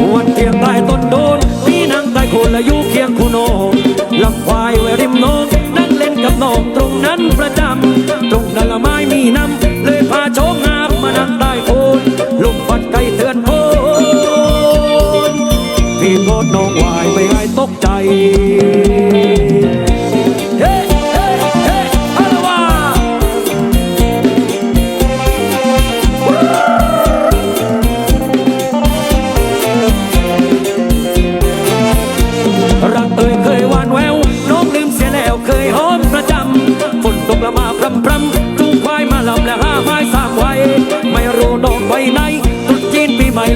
หวดเทียงใต้ต้นโดนมีนางใต้คนละยุเคียงคุณโนลำควายไว้ริมโนงนั่งเล่นกับน้องตรงนั้นประจำตรงนั้นละไม้มีน้ำเลยพาโชงงามมานั่งใต้โคนลมฟัดไกลเตือนโคนพี่โกดน้องวายไม่ให้ตกใจ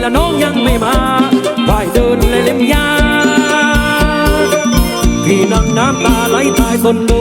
ละน้องยังไม่มาว่ายเดินเลยเล่มยา พี่นั่งน้ำตาไหลตายคนดู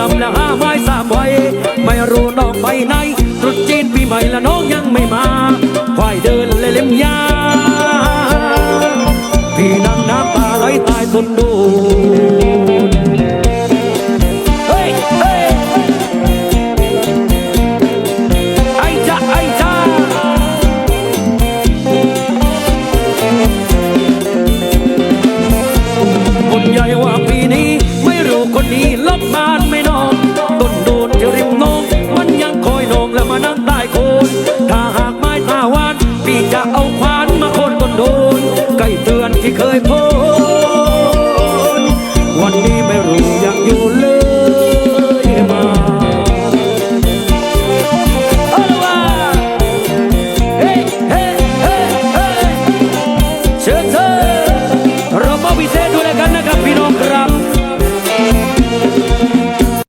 ลำและห้าไม้สามไว้ ไม่รู้นอกไปไหนตรุษจีนปีใหม่และน้องยังไม่มาควายเดินเลยเล็มยาพี่นั่งน้ำตาไหลตายทนดูคนใหญ่ว่าปีนี้ ไม่รู้คนนี้ลบมา แล้วมานั่งใต้โคนถ้าหากไม้ตาวานพี่จะเอาควานมาโค่นต้นโดนไก่เตือนที่เคยพบ